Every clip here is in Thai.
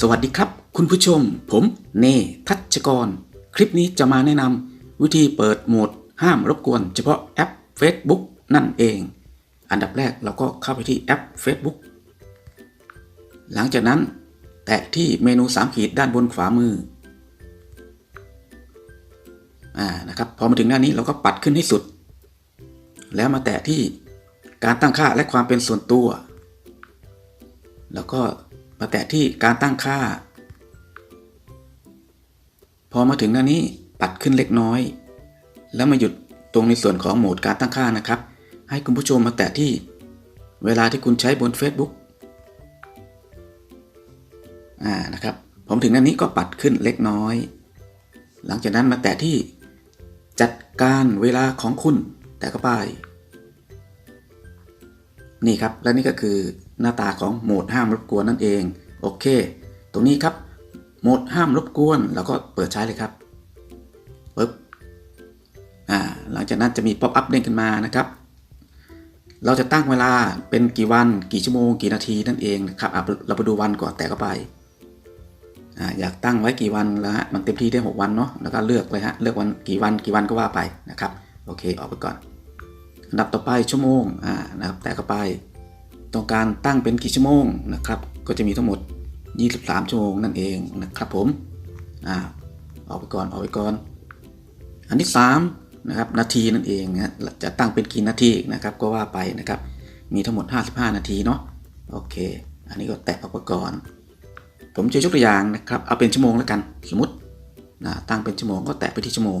สวัสดีครับ คุณผู้ชม ผมเนทัชกร คลิปนี้จะมาแนะนำวิธีเปิดโหมด ห้ามรบกวน เฉพาะแอป Facebook นั่นเอง อันดับแรกเราก็เข้าไปที่แอป Facebook หลังจากนั้น แตะที่เมนู3ขีดด้านบนขวามืออ่านะครับพอมาถึงหน้านี้เราก็ปัดขึ้นให้สุด แล้วมาแตะที่การตั้งค่าและความเป็นส่วนตัว แล้วก็ มาแตะที่การตั้งค่า พอมาถึงหน้านี้ปัดขึ้นเล็กน้อย แล้วมาหยุดตรงในส่วนของโหมดการตั้งค่านะครับ ให้คุณผู้ชมมาแตะที่ เวลาที่คุณใช้บน Facebook อ่านะครับผมถึงหน้านี้ก็ปัดขึ้นเล็กน้อย หลังจากนั้นมาแตะที่จัดการเวลาของคุณ แตะเข้าไป นี่ครับ และนี่ก็คือ หน้าตาของโหมดห้ามรบกวนนั่นเอง โอเค ตรงนี้ครับ โหมดห้ามรบกวนเราก็เปิดใช้เลยครับปึ๊บอ่าหลังจากนั้นจะมีป๊อปอัพเด้งขึ้นมานะครับ เราจะตั้งเวลาเป็นกี่วัน กี่ชั่วโมง กี่นาทีนั่นเองนะครับเราไปดูวันก่อนแต่เข้าไปอยากตั้งไว้กี่วันแล้วฮะ มันเต็มที่ได้ 6 วันเนาะ แล้วก็เลือกเลยฮะ เลือกวันกี่วันกี่วันก็ว่าไปนะครับ โอเค ออกไปก่อน อันดับต่อไปชั่วโมง อ่า นะครับ แต่เข้าไป ต้อการตั้งเป็นกี่ชั่วโมงนะครับ ก็จะมีทั้งหมด 23 ชั่วโมงนั่นเองนะครับผมอ่าออกไปก่อนออกไปก่อน อันที่3นะครับนาทีนั่นเองนะจะตั้งเป็นกี่นาทีนะครับก็ว่าไปนะครับ มีทั้งหมด 55 นาทีเนาะโอเค อันนี้ก็แตะออกไปก่อน ผมจะยกตัวอย่างนะครับเอาเป็นชั่วโมงแล้วกันสมมตินะตั้งเป็นชั่วโมงก็แตะไปที่ชั่วโมง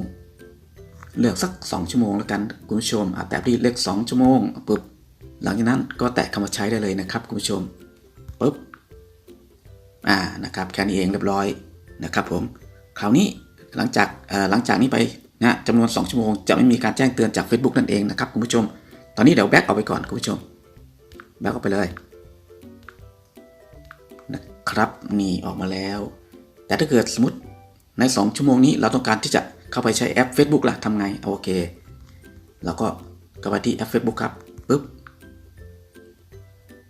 เลือกสัก 2 ชั่วโมงแล้วกันคุณผู้ชมอะแตะที่เลข2ชั่วโมงปุ๊บ หลังจากนั้นก็แตะคำว่าใช้ได้เลยนะครับคุณผู้ชมปุ๊บอ่านะครับแค่นี้เองเรียบร้อยนะครับผมคราวนี้หลังจากหลังจากนี้ไปนะจำนวน 2 ชั่วโมงจะไม่มีการแจ้งเตือนจาก Facebook นั่นเองนะครับคุณผู้ชม ตอนนี้เดี๋ยวแบ็กออกไปก่อนคุณผู้ชมแบ็กออกไปเลยนะครับนี่ออกมาแล้ว แต่ถ้าเกิดสมมติใน 2 ชั่วโมงนี้เราต้องการที่จะเข้าไปใช้แอป Facebook ล่ะทำไงโอเคเราก็เข้าไปที่แอป Facebook ครับปุ๊บ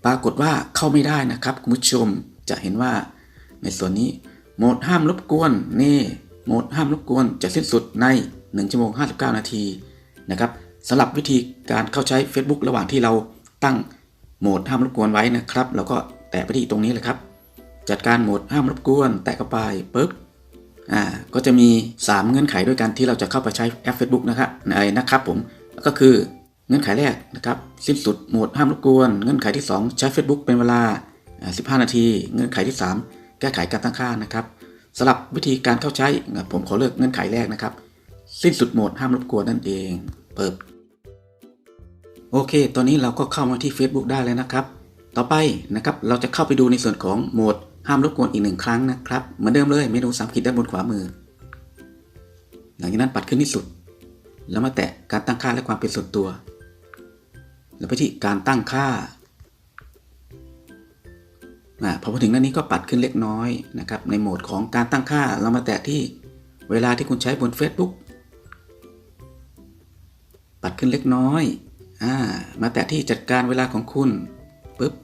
ปรากฏว่าเข้าไม่ได้นะครับคุณผู้ชมจะเห็นว่าในส่วนนี้โหมดห้ามรบกวนนี่โหมดห้ามรบกวนจะสิ้นสุดใน 1 ชั่วโมง 59 นาทีนะครับสำหรับวิธีการเข้าใช้ Facebook ระหว่างที่เราตั้งโหมดห้ามรบกวนไว้นะครับเราก็แตะไปที่ตรงนี้เลยครับ จัดการโหมดห้ามรบกวน แตะเข้าไปปุ๊บอ่าก็จะมี 3 เงื่อนไขด้วยกันที่เราจะเข้าไปใช้แอป Facebook นะครับในนะครับผมก็คือ เงื่อนไขแรกนะครับสิ้นสุดโหมดห้ามรบกวน เงื่อนไขที่ 2 ใช้ Facebook เป็นเวลา 15 นาที เงื่อนไขที่ 3 แก้ไขการตั้งค่านะครับสำหรับวิธีการเข้าใช้ ผมขอเลือกเงื่อนไขแรกนะครับ สิ้นสุดโหมดห้ามรบกวนนั่นเอง เปิด โอเค ตอนนี้เราก็เข้ามาที่ Facebook ได้แล้วนะครับ ต่อไปนะครับเราจะเข้าไปดูในส่วนของโหมดห้ามรบกวนอีกหนึ่งครั้งนะครับ เหมือนเดิมเลยเมนูสามขีดด้านบนขวามือ หลังจากนั้นปัดขึ้นที่สุด แล้วมาแตะการตั้งค่าและความเป็นส่วนตัว แล้วไปที่การตั้งค่าพอมาถึงหน้านี้ก็ปัดขึ้นเล็กน้อยนะครับ ในโหมดของการตั้งค่าเรามาแตะที่เวลาที่คุณใช้บน Facebook ปัดขึ้นเล็กน้อยอามาแตะที่จัดการเวลาของคุณปุ๊บ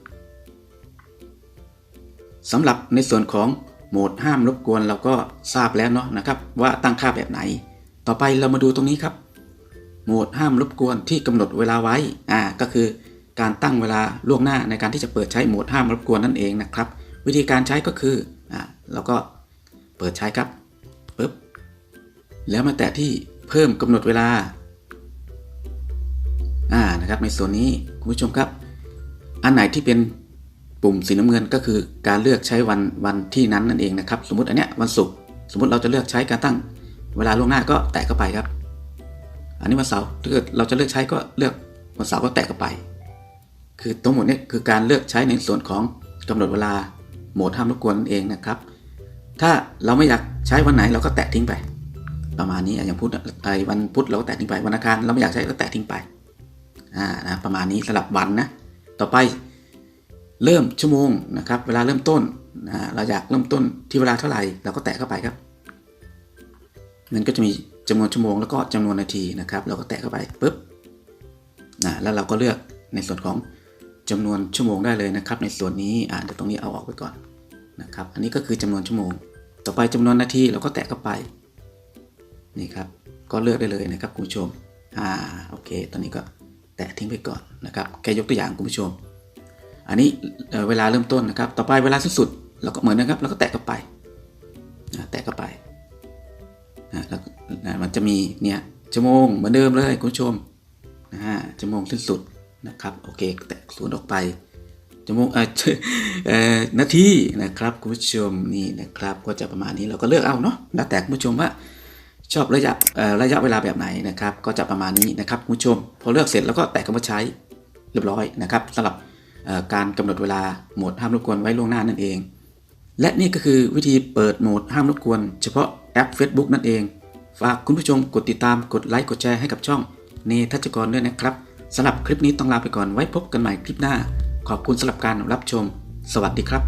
สำหรับในส่วนของโหมดห้ามรบกวนเราก็ทราบแล้วเนาะนะครับ ว่าตั้งค่าแบบไหน ต่อไปเรามาดูตรงนี้ครับ โหมดห้ามรบกวนที่กำหนดเวลาไว้อ่าก็คือการตั้งเวลาล่วงหน้าในการที่จะเปิดใช้โหมดห้ามรบกวนนั่นเองนะครับ วิธีการใช้ก็คืออ่าเราก็เปิดใช้ครับปุ๊บแล้วมาแตะที่เพิ่มกำหนดเวลาอ่านะครับในส่วนนี้คุณผู้ชมครับ อันไหนที่เป็นปุ่มสีน้ำเงินก็คือการเลือกใช้วันวันที่นั้นนั่นเองนะครับ สมมติอันเนี้ยวันศุกร์สมมติเราจะเลือกใช้การตั้งเวลาล่วงหน้าก็แตะเข้าไปครับ อันนี้วันเสาร์ถ้าเกิดเราจะเลือกใช้ก็เลือกวันเสาร์ก็แตะเข้าไป คือทั้งหมดนี้คือการเลือกใช้ในส่วนของกำหนดเวลาโหมดห้ามรบกวนนั่นเองนะครับ ถ้าเราไม่อยากใช้วันไหนเราก็แตะทิ้งไป ประมาณนี้อย่างพุธไอ้วันพุธเราก็แตะทิ้งไปวันอังคารเราไม่อยากใช้ก็แตะทิ้งไปอ่านะประมาณนี้สลับวันนะต่อไปเริ่มชั่วโมงนะครับ เวลาเริ่มต้นนะเราอยากเริ่มต้นที่เวลาเท่าไหร่เราก็แตะเข้าไปครับ มันก็จะมี จำนวนชั่วโมงแล้วก็จำนวนนาทีนะครับ เราก็แตะเข้าไปปุ๊บนะแล้วเราก็เลือกในส่วนของจำนวนชั่วโมงได้เลยนะครับ ในส่วนนี้อ่าเดี๋ยวตรงนี้เอาออกไปก่อนนะครับ อันนี้ก็คือจำนวนชั่วโมง ต่อไปจำนวนนาทีเราก็แตะเข้าไปนี่ครับก็เลือกได้เลยนะครับคุณผู้ชมอ่าโอเค ตอนนี้ก็แตะทิ้งไปก่อนนะครับแค่ยกตัวอย่างคุณผู้ชม อันนี้เเวลาเริ่มต้นนะครับ ต่อไปเวลาสิ้นสุดเราก็เหมือนนะครับเราก็แตะเข้าไปนะแตะเข้าไปนะแล้ว นะมันจะมีเนี่ยชั่วโมงเหมือนเดิมเลยคุณผู้ชมนะฮะชั่วโมงสิ้นสุดนะครับโอเคแตะศูนย์ออกไปชั่วโมงเออเอ่อนาทีนะครับคุณผู้ชมนี่นะครับก็จะประมาณนี้เราก็เลือกเอาเนาะแล้วแต่คุณผู้ชมว่าชอบระยะเอ่อระยะเวลาแบบไหนนะครับก็จะประมาณนี้นะครับคุณผู้ชม พอเลือกเสร็จแล้วก็แตะคำว่าใช้เรียบร้อยนะครับสำหรับการกำหนดเวลาโหมดห้ามรบกวนไว้ล่วงหน้านั่นเอง และนี่ก็คือวิธีเปิดโหมดห้ามรบกวน เฉพาะแอป Facebook นั่นเอง ฝากคุณผู้ชมกดติดตามกดไลค์กดแชร์ให้กับช่องเนทัชกรด้วยนะครับสำหรับคลิปนี้ต้องลาไปก่อนไว้พบกันใหม่คลิปหน้า ขอบคุณสำหรับการรับชม สวัสดีครับ